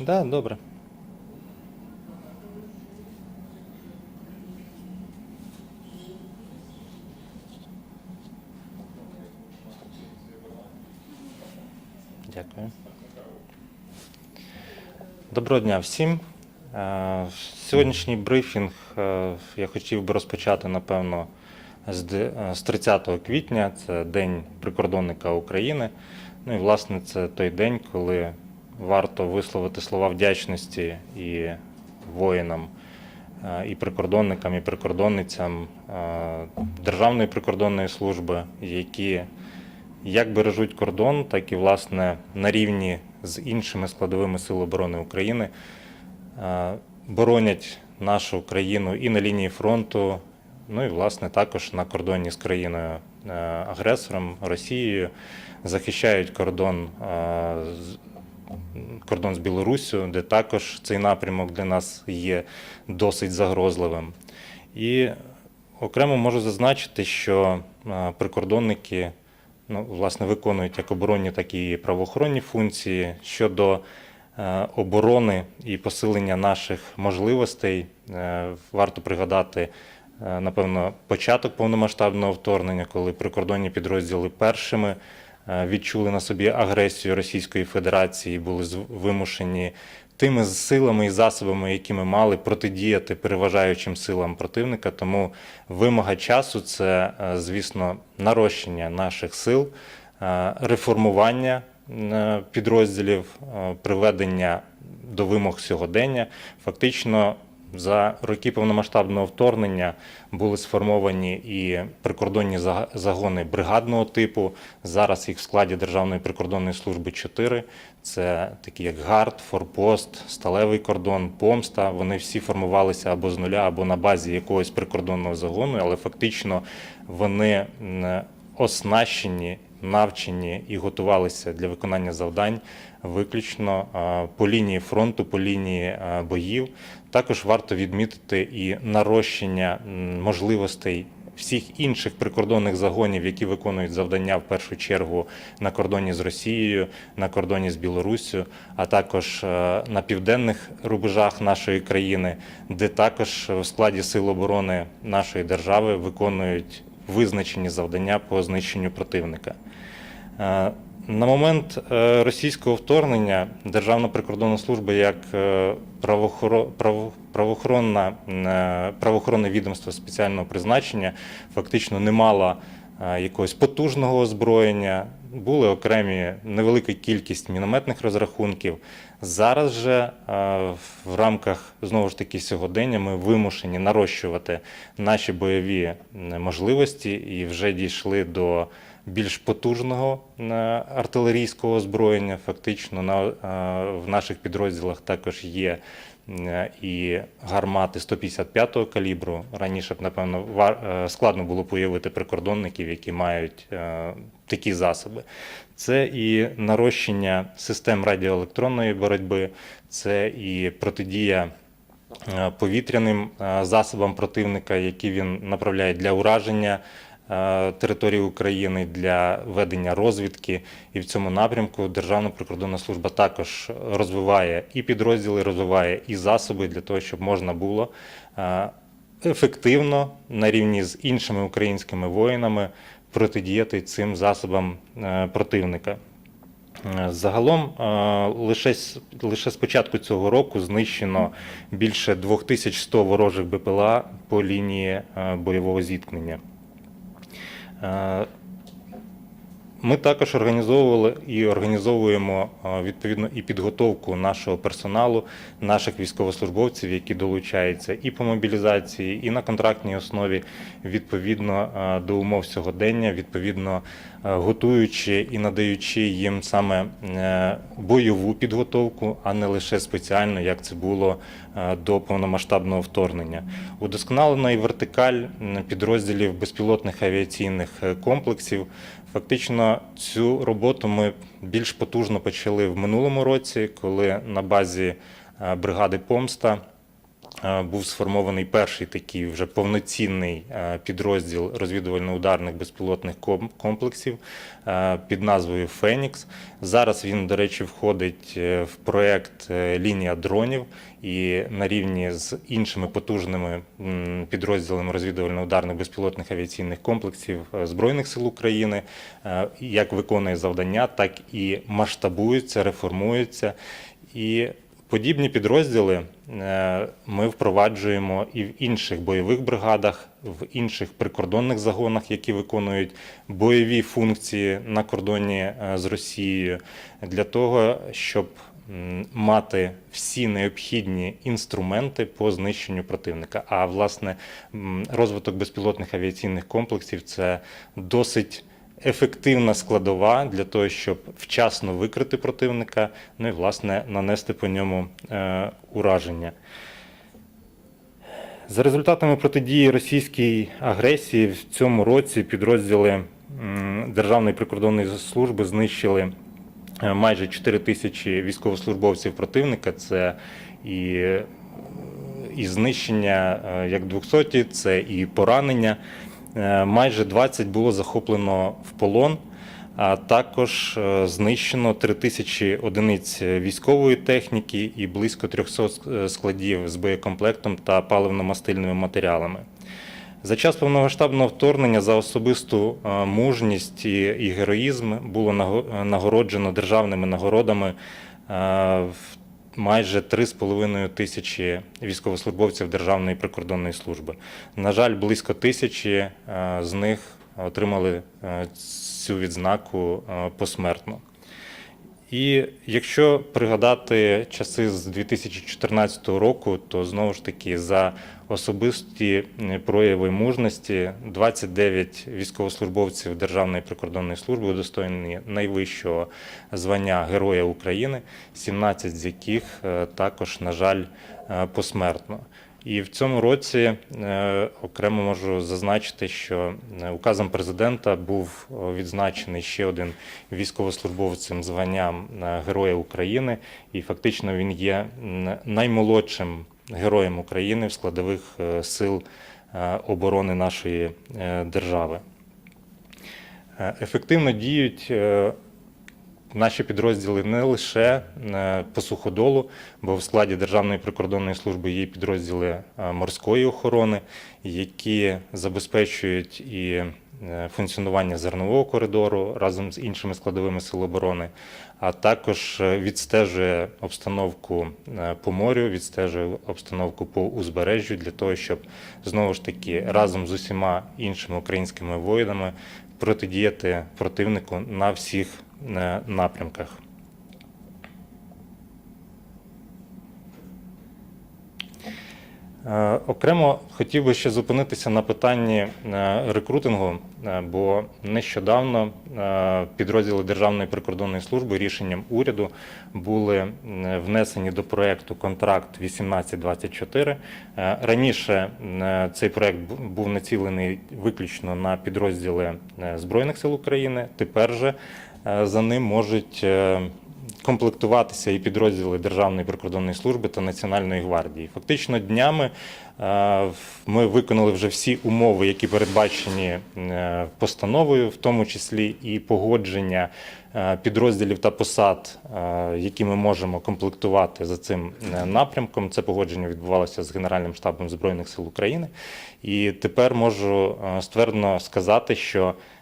Да, добре. Дякую. Доброго дня всім. Е, Сьогоднішній брифінг е, я хотів би розпочати, напевно, з де- е, з 30 квітня. Це День прикордонника України. Ну і, власне, це той день, коли варто висловити слова вдячності і воїнам, е, і прикордонникам, і прикордонницям е, Державної прикордонної служби, які як бережуть кордон, так і власне на рівні з іншими складовими сил оборони України е, боронять нашу країну і на лінії фронту, ну і власне також на кордоні з країною агресором Росією, захищають кордон. Кордон з Білоруссю, де також цей напрямок для нас є досить загрозливим. І окремо можу зазначити, що прикордонники ну, власне, виконують як оборонні, так і правоохоронні функції щодо е, оборони і посилення наших можливостей. Е, Варто пригадати, е, напевно, початок повномасштабного вторгнення, коли прикордонні підрозділи першими відчули на собі агресію Російської Федерації, були вимушені тими силами і засобами, які ми мали, протидіяти переважаючим силам противника. Тому вимога часу це, е, звісно, нарощення наших сил, е, реформування е, підрозділів, е, приведення до вимог сьогодення. Фактично. За роки повномасштабного вторгнення були сформовані і прикордонні загони бригадного типу. Зараз їх в складі Державної прикордонної служби 4. Це такі як ГАРД, Форпост, Сталевий кордон, Помста. Вони всі формувалися або з нуля, або на базі якогось прикордонного загону, але фактично вони оснащені, навчені і готувалися для виконання завдань виключно по лінії фронту, по лінії боїв. Також варто відмітити і нарощення можливостей всіх інших прикордонних загонів, які виконують завдання в першу чергу на кордоні з Росією, на кордоні з Білоруссю, а також е, на південних рубежах нашої країни, де також в складі сил оборони нашої держави виконують визначені завдання по знищенню противника. На момент е, російського вторгнення Державна прикордонна служба як е, правоохоро- право- правоохоронна, е, правоохоронне відомство спеціального призначення фактично не мала е, якогось потужного озброєння. Були окремі невелика кількість мінометних розрахунків. Зараз же в рамках знову ж таки сьогодення ми вимушені нарощувати наші бойові можливості і вже дійшли до більш потужного артилерійського озброєння. Фактично на, е, в наших підрозділах також є е, і гармати 155-го калібру. Раніше б, напевно, е, складно було б уявити прикордонників, які мають такі засоби. Це і нарощення систем радіоелектронної боротьби, це і протидія повітряним засобам противника, які він направляє для ураження території України, для ведення розвідки. І в цьому напрямку Державна прикордонна служба також розвиває і підрозділи, розвиває і засоби для того, щоб можна було е, ефективно на рівні з іншими українськими воїнами протидіяти цим засобам е, противника. Е, Загалом е, лише, лише з початку цього року знищено більше 2100 ворожих БПЛА по лінії е, бойового зіткнення. uh, Ми також організовували і організовуємо е, відповідно і підготовку нашого персоналу, наших військовослужбовців, які долучаються і по мобілізації, і на контрактній основі, відповідно е, до умов сьогодення, відповідно е, готуючи і надаючи їм саме бойову підготовку, а не лише спеціально, як це було до повномасштабного вторгнення. Удосконалена і вертикаль підрозділів безпілотних авіаційних комплексів. Фактично цю роботу ми більш потужно почали в минулому році, коли на базі е, бригади Помста був сформований перший такий вже повноцінний е, підрозділ розвідувально-ударних безпілотних комплексів е, під назвою Фенікс. Зараз він, до речі, входить е, в проект е, Лінія дронів і на рівні з іншими потужними підрозділами розвідувально-ударних безпілотних авіаційних комплексів е, Збройних сил України е, як виконує завдання, так і масштабується, реформується. І подібні підрозділи е, ми впроваджуємо і в інших бойових бригадах, в інших прикордонних загонах, які виконують бойові функції на кордоні е, з Росією, для того, щоб мати всі необхідні інструменти по знищенню противника. А власне розвиток безпілотних авіаційних комплексів це досить ефективна складова для того, щоб вчасно викрити противника, ну і власне нанести по ньому е, ураження. За результатами протидії російській агресії в цьому році підрозділи Державної прикордонної служби знищили е, майже 4 тисячі військовослужбовців противника. Це і, і знищення е, як 200, це і поранення. Е, Майже 20 було захоплено в полон. А також е, знищено 3 тисячі одиниць військової техніки і близько 300 складів з боєкомплектом та паливно-мастильними матеріалами. За час повномасштабного вторгнення за особисту е, мужність і, героїзм було нагороджено державними нагородами е, майже 3,5 тисячі військовослужбовців Державної прикордонної служби. На жаль, близько тисячі е, з них отримали е, цю відзнаку е, посмертно. І якщо пригадати часи з 2014 року, то знову ж таки за особисті прояви мужності 29 військовослужбовців Державної прикордонної служби удостоєні найвищого звання Героя України, 17 з яких е, також, на жаль, е, посмертно. І в цьому році е, окремо можу зазначити, що е, указом президента був е, відзначений ще один військовослужбовцем званням Героя України, і фактично він є наймолодшим героєм України в складових сил оборони нашої держави. Ефективно діють наші підрозділи не лише е, по суходолу, бо в складі Державної прикордонної служби є підрозділи е, морської охорони, які забезпечують і е, функціонування зернового коридору разом з іншими складовими сил оборони, а також відстежує обстановку по морю, відстежує обстановку по узбережжю для того, щоб знову ж таки разом з усіма іншими українськими воїнами протидіяти противнику на всіх напрямках. Е, Окремо хотів би ще зупинитися на питанні е, рекрутингу, е, бо нещодавно підрозділи Державної прикордонної служби рішенням уряду були внесені до проекту контракт 1824. Е, Раніше цей проект був націлений виключно на підрозділи Збройних сил України. Тепер же за ним можуть е, комплектуватися і підрозділи Державної прикордонної служби та Національної гвардії. Фактично днями е, ми виконали вже всі умови, які передбачені е, постановою, в тому числі і погодження е, підрозділів та посад, е, які ми можемо комплектувати за цим е, напрямком. Це погодження відбувалося з Генеральним штабом Збройних сил України. І тепер можу е, ствердно сказати, що Е,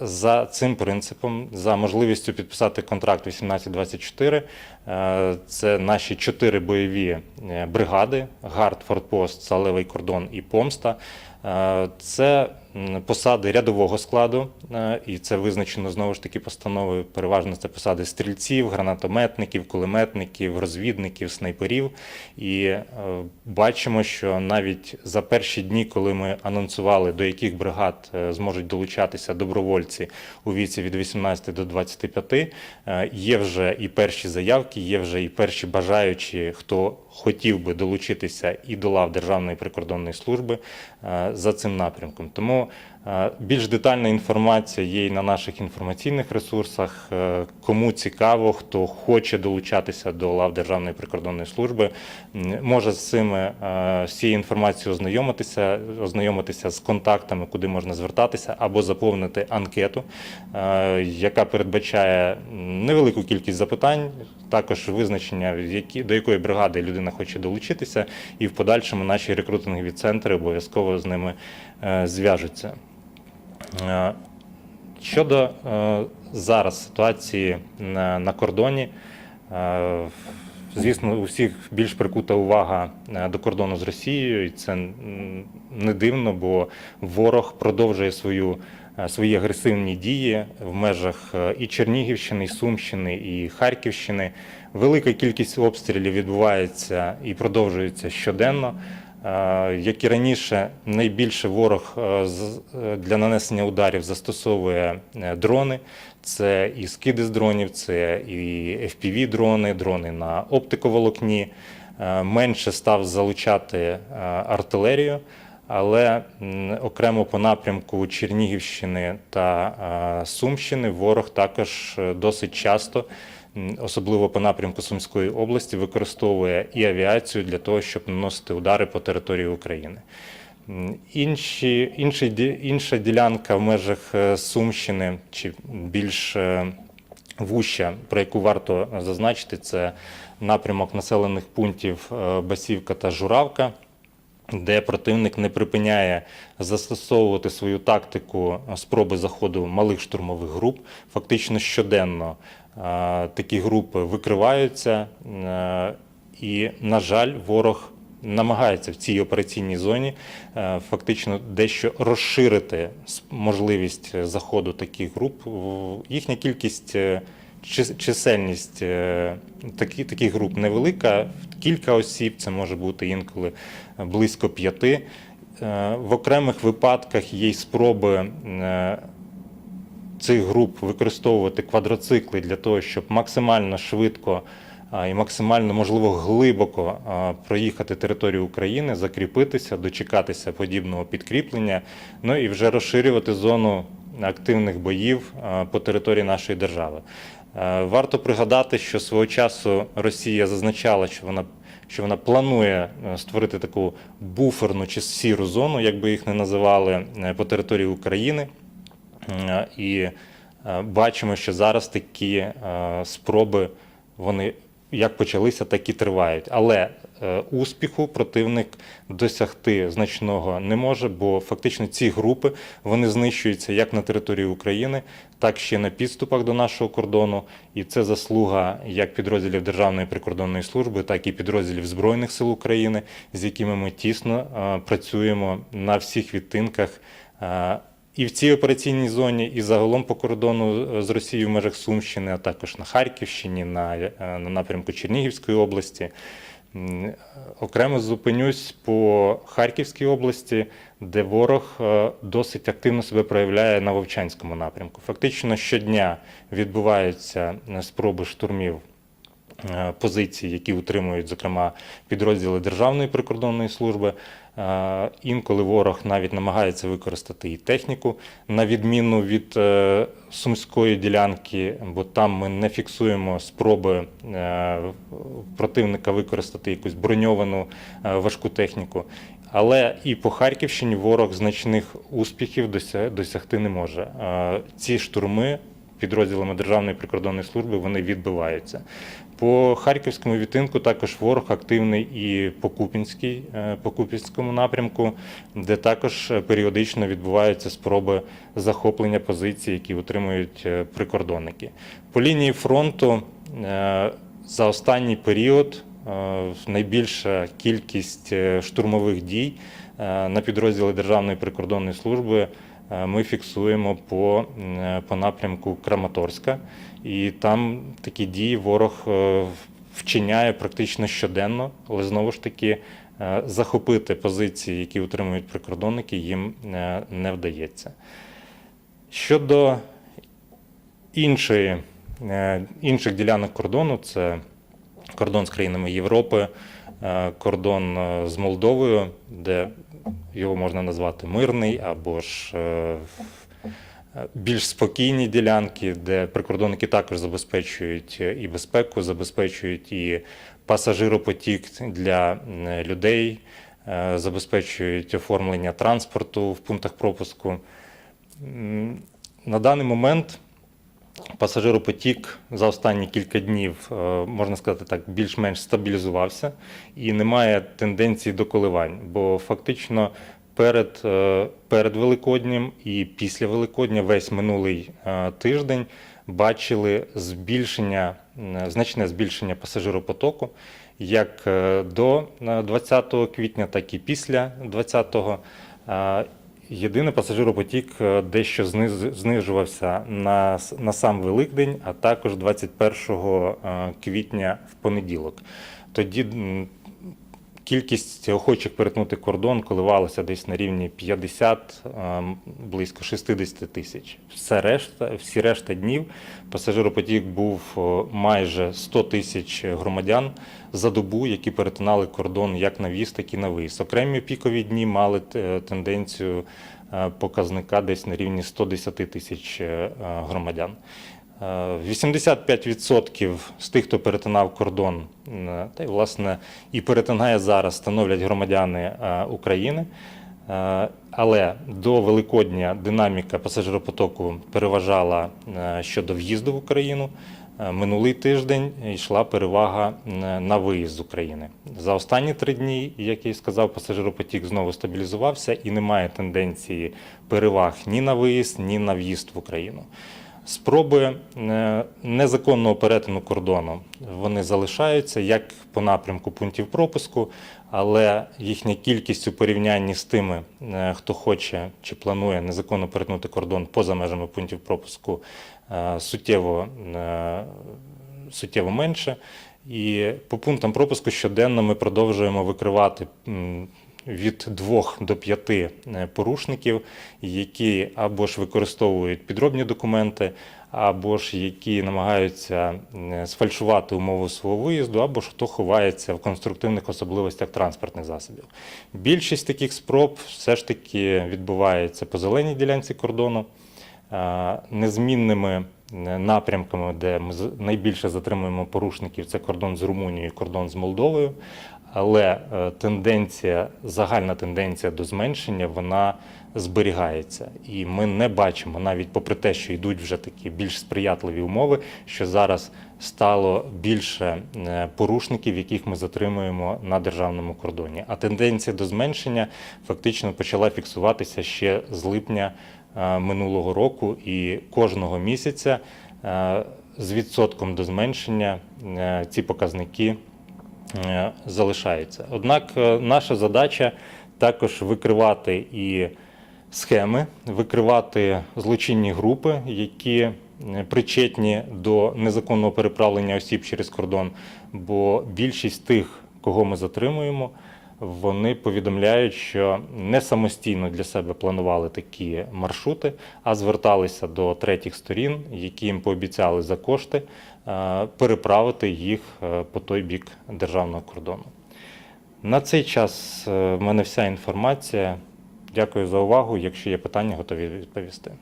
За цим принципом, за можливістю підписати контракт 1824, е, це наші чотири бойові е, бригади: Гард, Фортпост, Салевий кордон і Помста. Е, Це посади рядового складу, е, і це визначено знову ж таки постановою. Переважно це посади стрільців, гранатометників, кулеметників, розвідників, снайперів. І е, бачимо, що навіть за перші дні, коли ми анонсували, до яких бригад е, зможуть долучатися добровольці у віці від 18 до 25, е, є вже і перші заявки, є вже і перші бажаючі, хто хотів би долучитися і до лав Державної прикордонної служби е, за цим напрямком. Тому Більш детальна інформація є і на наших інформаційних ресурсах. Е, Кому цікаво, хто хоче долучатися до лав Державної прикордонної служби, може з цими е, з цією інформацією ознайомитися, ознайомитися з контактами, куди можна звертатися, або заповнити анкету, е, яка передбачає невелику кількість запитань, також визначення, до якої бригади людина хоче долучитися, і в подальшому наші рекрутингові центри обов'язково з ними е, зв'яжуться. Е, Щодо е, зараз ситуації на, кордоні, е, звісно, у всіх більш прикута увага е, до кордону з Росією, і це не дивно, бо ворог продовжує свою, е, свої агресивні дії в межах е, і Чернігівщини, і Сумщини, і Харківщини. Велика кількість обстрілів відбувається і продовжується щоденно. Е, Як і раніше, найбільше ворог е, е, для нанесення ударів застосовує дрони. Це і скиди з дронів, це і FPV-дрони, дрони на оптиковолокні. Менше став залучати артилерію, але окремо по напрямку Чернігівщини та Сумщини ворог також досить часто особливо по напрямку Сумської області, використовує і авіацію для того, щоб наносити удари по території України. Інші, інші, інша ділянка в межах е, Сумщини чи більш е, вуща, про яку варто зазначити, це напрямок населених пунктів е, Басівка та Журавка де противник не припиняє застосовувати свою тактику спроби заходу малих штурмових груп. Фактично щоденно такі групи викриваються, е, і, на жаль, ворог намагається в цій операційній зоні е, фактично дещо розширити можливість заходу таких груп. Їхня кількість. е, Чисельність такі, таких груп невелика, кілька осіб, це може бути інколи близько п'яти. В окремих випадках є спроби цих груп використовувати квадроцикли для того, щоб максимально швидко і максимально можливо глибоко проїхати територію України, закріпитися, дочекатися подібного підкріплення, ну і вже розширювати зону активних боїв по території нашої держави. Варто пригадати, що свого часу Росія зазначала, що вона що вона планує е, створити таку буферну чи сіру зону, як би їх не називали, е, по території України. Е, І е, бачимо, що зараз такі е, спроби вони як почалися, так і тривають. Але успіху противник досягти значного не може, бо фактично ці групи вони знищуються як на території України, так ще на підступах до нашого кордону. І це заслуга як підрозділів Державної прикордонної служби, так і підрозділів Збройних сил України, з якими ми тісно працюємо на всіх відтинках. Е, і в цій операційній зоні, і загалом по кордону е, з Росією в межах Сумщини, а також на Харківщині, на, е, на напрямку Чернігівської області. Окремо зупинюсь по Харківській області, де ворог е, досить активно себе проявляє на Вовчанському напрямку. Фактично щодня відбуваються е, спроби штурмів е, позицій, які утримують, зокрема, підрозділи Державної прикордонної служби. Е, Інколи ворог навіть намагається використати і техніку, на відміну від е, сумської ділянки, бо там ми не фіксуємо спроби е, противника використати якусь броньовану важку техніку. Але і по Харківщині ворог значних успіхів дося- досягти не може. Ці штурми підрозділами Державної прикордонної служби вони відбиваються. По харківському відтинку також ворог активний і по Купінській, е, по Купінському напрямку, де також е, періодично відбуваються спроби захоплення позицій, які утримують е, прикордонники. По лінії фронту за останній період найбільша кількість штурмових дій на підрозділи Державної прикордонної служби ми фіксуємо по, е, по напрямку Краматорська. І там такі дії ворог е, вчиняє практично щоденно, але знову ж таки е, захопити позиції, які утримують прикордонники, їм е, не вдається. Щодо іншої, е, інших ділянок кордону, це кордон з країнами Європи, е, кордон е, з Молдовою, де його можна назвати мирний або ж е, більш спокійні ділянки, де прикордонники також забезпечують е, і безпеку, забезпечують і пасажиропотік для людей, е, забезпечують оформлення транспорту в пунктах пропуску. На даний момент пасажиропотік за останні кілька днів, е, можна сказати так, більш-менш стабілізувався і немає тенденції до коливань, бо фактично перед, е, перед Великоднем і після Великодня весь минулий е, тиждень бачили збільшення, значне збільшення пасажиропотоку як до е, 20 квітня, так і після 20-го. Єдиний пасажиропотік е, дещо знижувався на, на сам Великдень, а також 21 е, квітня в понеділок. Тоді кількість охочих перетнути кордон коливалася десь на рівні 50, е, близько 60 тисяч. Все решта, всі решта днів пасажиропотік був майже 100 тисяч громадян за добу, які перетинали кордон як на в'їзд, так і на виїзд. Окремі пікові дні мали е, тенденцію е, показника десь на рівні 110 тисяч е, громадян. Е, 85% з тих, хто перетинав кордон, та й власне і перетинає зараз, становлять громадяни е, України. Е, Але до Великодня динаміка пасажиропотоку переважала е, щодо в'їзду в Україну. Минулий тиждень йшла перевага на виїзд з України. За останні три дні, як я і сказав, пасажиропотік знову стабілізувався і немає тенденції переваг ні на виїзд, ні на в'їзд в Україну. Спроби е, незаконного перетину кордону вони залишаються як по напрямку пунктів пропуску, але їхня кількість у порівнянні з тими, е, хто хоче чи планує незаконно перетнути кордон поза межами пунктів пропуску, е, суттєво, суттєво менше. І по пунктам пропуску щоденно ми продовжуємо викривати від двох до п'яти е, порушників, які або ж використовують підробні документи, або ж які намагаються е, сфальшувати умови свого виїзду, або ж хто ховається в конструктивних особливостях транспортних засобів. Більшість таких спроб все ж таки відбувається по зеленій ділянці кордону. Е, Незмінними напрямками, де ми найбільше затримуємо порушників, це кордон з Румунією, кордон з Молдовою. Але е, тенденція, загальна тенденція до зменшення, вона зберігається. І ми не бачимо, навіть попри те, що йдуть вже такі більш сприятливі умови, що зараз стало більше е, порушників, яких ми затримуємо на державному кордоні. А тенденція до зменшення фактично почала фіксуватися ще з липня е, минулого року, і кожного місяця з відсотком до зменшення ці показники е, залишаються. Однак е, наша задача також викривати і схеми, викривати злочинні групи, які е, причетні до незаконного переправлення осіб через кордон. Бо більшість тих, кого ми затримуємо, вони повідомляють, що не самостійно для себе планували такі маршрути, а зверталися до третіх сторін, які їм пообіцяли за кошти е, переправити їх е, по той бік державного кордону. На цей час е, в мене вся інформація. Дякую за увагу. Якщо є питання, готові відповісти.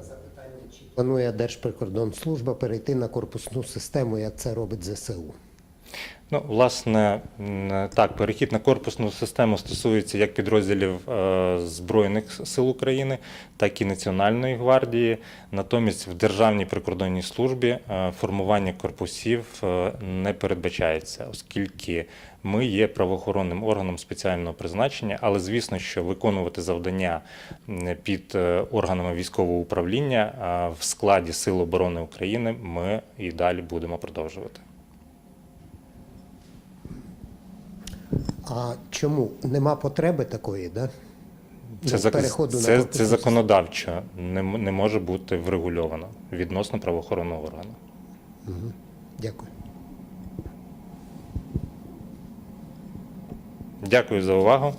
мене запитання, чи планує Держприкордонслужба перейти на корпусну систему, як це робить ЗСУ? Ну, власне, так, перехід на корпусну систему стосується як підрозділів е, Збройних сил України, так і Національної гвардії. Натомість в Державній прикордонній службі е, формування корпусів е, не передбачається, оскільки ми є правоохоронним органом спеціального призначення, але звісно, що виконувати завдання під органами військового управління в складі Сил оборони України ми і далі будемо продовжувати. А чому нема потреби такої, да? Це, зак- це, це законодавчо не, не може бути врегульовано відносно правоохоронного органу. Угу. Дякую. Дякую за увагу.